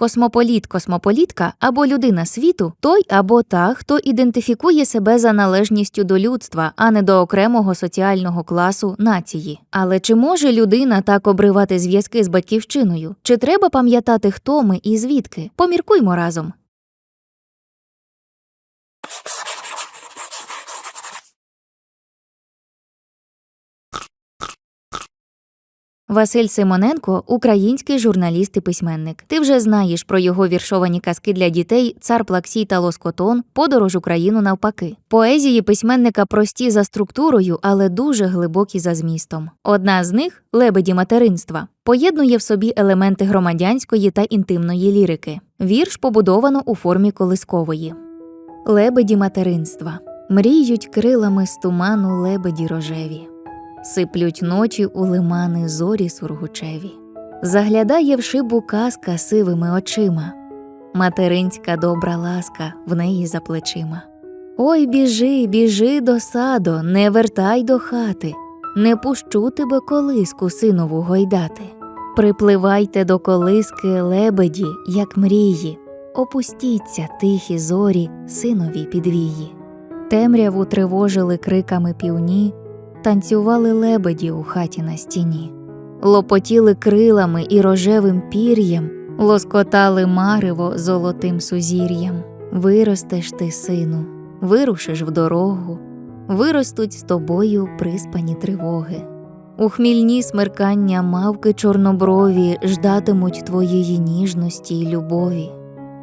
Космополіт, космополітка або людина світу той або та, хто ідентифікує себе за належністю до людства, а не до окремого соціального класу нації. Але чи може людина так обривати зв'язки з батьківщиною? Чи треба пам'ятати, хто ми і звідки? Поміркуймо разом. Василь Симоненко український журналіст і письменник. Ти вже знаєш про його віршовані казки для дітей Цар Плаксій та Лоскотон, Подорож Україну навпаки. Поезії письменника прості за структурою, але дуже глибокі за змістом. Одна з них лебеді материнства. Поєднує в собі елементи громадянської та інтимної лірики. Вірш побудовано у формі колискової. Лебеді материнства. Мріють крилами з туману лебеді рожеві. Сиплють ночі у лимани зорі сургучеві. Заглядає в шибу казка сивими очима. Материнська добра ласка в неї за плечима. Ой, біжи, біжи до саду, не вертай до хати, не пущу тебе колиску синову гойдати. Припливайте до колиски лебеді, як мрії, опустіться тихі зорі, синові підвії. Темряву тривожили криками півні, танцювали лебеді у хаті на стіні, лопотіли крилами і рожевим пір'ям, лоскотали марево золотим сузір'ям. Виростеш ти, сину, вирушиш в дорогу, виростуть з тобою приспані тривоги. У хмільні смеркання мавки чорноброві ждатимуть твоєї ніжності й любові.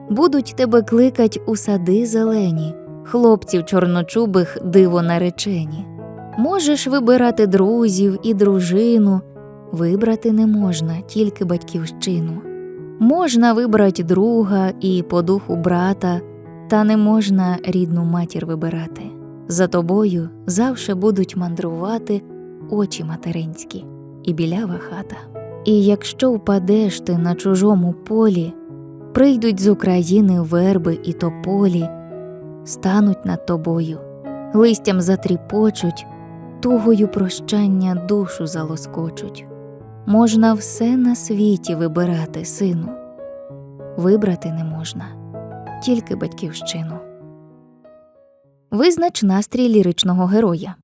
Будуть тебе кликать у сади зелені, хлопців чорночубих диво наречені. Можеш вибирати друзів і дружину, вибрати не можна тільки батьківщину. Можна вибрати друга і по духу брата, та не можна рідну матір вибирати. За тобою завше будуть мандрувати очі материнські і білява хата. І якщо впадеш ти на чужому полі, прийдуть з України верби і тополі, стануть над тобою, листям затріпочуть тугою прощання душу залоскочуть. Можна все на світі вибирати, сину, вибрати не можна, тільки батьківщину. Визнач настрій ліричного героя.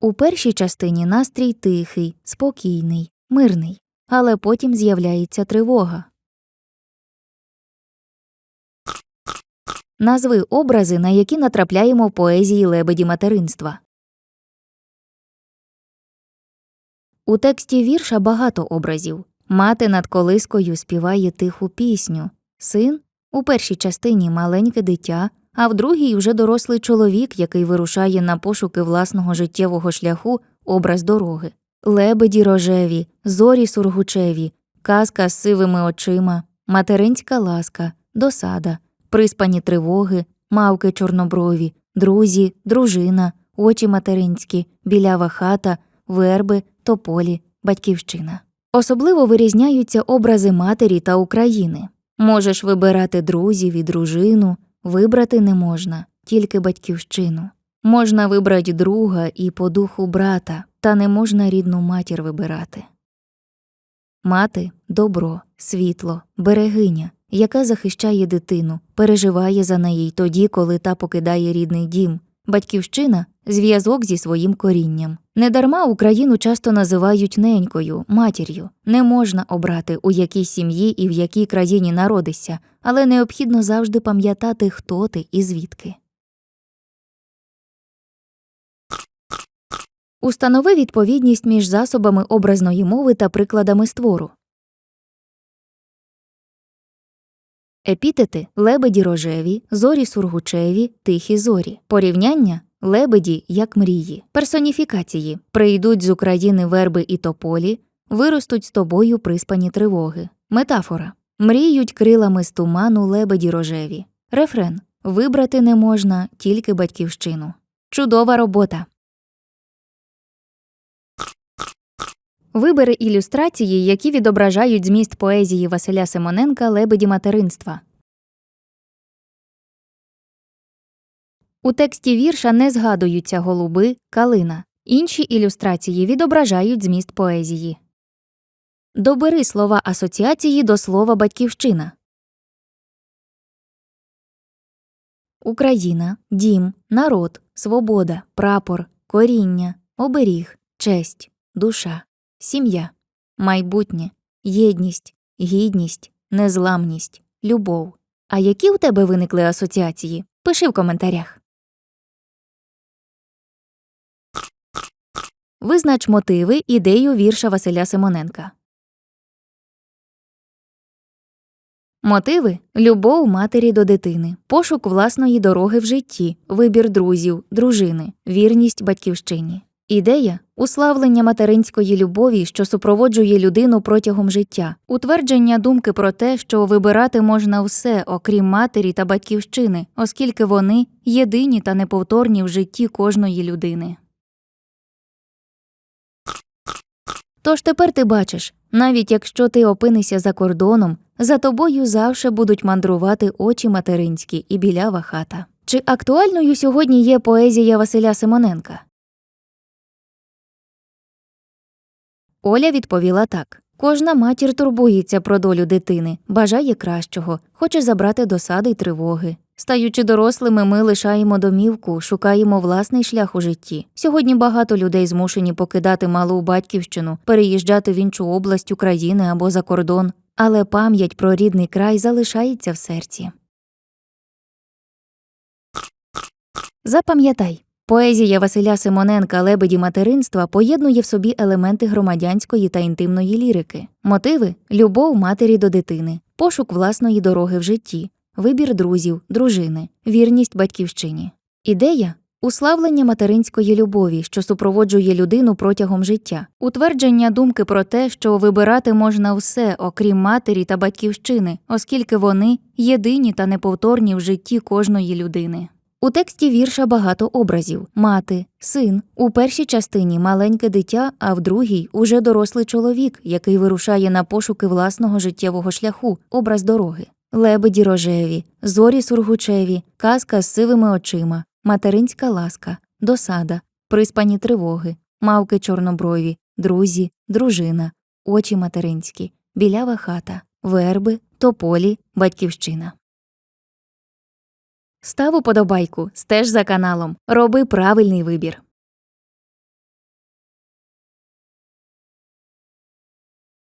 У першій частині настрій тихий, спокійний, мирний, але потім з'являється тривога. Назви образи, на які натрапляємо в поезії лебеді материнства. У тексті вірша багато образів. Мати над колискою співає тиху пісню. Син у першій частині маленьке дитя, а в другій вже дорослий чоловік, який вирушає на пошуки власного життєвого шляху образ дороги. Лебеді рожеві, зорі сургучеві, казка з сивими очима, материнська ласка, досада приспані тривоги, мавки чорноброві, друзі, дружина, очі материнські, білява хата, верби, тополі, батьківщина. Особливо вирізняються образи матері та України. Можеш вибирати друзів і дружину, вибрати не можна, тільки батьківщину. Можна вибрати друга і по духу брата, та не можна рідну матір вибирати. Мати добро, світло, берегиня, яка захищає дитину, переживає за неї й тоді, коли та покидає рідний дім. Батьківщина зв'язок зі своїм корінням. Недарма Україну часто називають ненькою, матір'ю. Не можна обрати, у якій сім'ї і в якій країні народишся, але необхідно завжди пам'ятати, хто ти і звідки. Установи відповідність між засобами образної мови та прикладами створу. Епітети лебеді рожеві, зорі сургучеві, тихі зорі. Порівняння лебеді як мрії. Персоніфікації прийдуть з України верби і тополі, виростуть з тобою приспані тривоги. Метафора мріють крилами з туману лебеді рожеві. Рефрен вибрати не можна тільки батьківщину. Чудова робота. Вибери ілюстрації, які відображають зміст поезії Василя Симоненка Лебеді материнства. У тексті вірша не згадуються голуби, калина. Інші ілюстрації відображають зміст поезії. Добери слова асоціації до слова батьківщина. Україна, дім, народ, свобода, прапор, коріння, оберіг, честь, душа, сім'я, майбутнє, єдність, гідність, незламність, любов. А які у тебе виникли асоціації? Пиши в коментарях. Визнач мотиви, ідею вірша Василя Симоненка. Мотиви любов матері до дитини, пошук власної дороги в житті, вибір друзів, дружини, вірність батьківщині. Ідея уславлення материнської любові, що супроводжує людину протягом життя, утвердження думки про те, що вибирати можна все, окрім матері та батьківщини, оскільки вони єдині та неповторні в житті кожної людини. Тож тепер ти бачиш, навіть якщо ти опинишся за кордоном, за тобою завше будуть мандрувати очі материнські і білява хата. Чи актуальною сьогодні є поезія Василя Симоненка? Оля відповіла так. Кожна матір турбується про долю дитини, бажає кращого, хоче забрати досади й тривоги. Стаючи дорослими, ми лишаємо домівку, шукаємо власний шлях у житті. Сьогодні багато людей змушені покидати малу батьківщину, переїжджати в іншу область України або за кордон, але пам'ять про рідний край залишається в серці. Запам'ятай, поезія Василя Симоненка Лебеді материнства поєднує в собі елементи громадянської та інтимної лірики, мотиви любов матері до дитини, пошук власної дороги в житті, вибір друзів, дружини, вірність батьківщині. Ідея уславлення материнської любові, що супроводжує людину протягом життя, утвердження думки про те, що вибирати можна все, окрім матері та батьківщини, оскільки вони єдині та неповторні в житті кожної людини. У тексті вірша багато образів мати, син, у першій частині маленьке дитя, а в другій уже дорослий чоловік, який вирушає на пошуки власного життєвого шляху, образ дороги. Лебеді рожеві, зорі сургучеві, казка з сивими очима, материнська ласка, досада, приспані тривоги, мавки чорноброві, друзі, дружина, очі материнські, білява хата, верби, тополі, батьківщина. Став уподобайку, стеж за каналом, роби правильний вибір.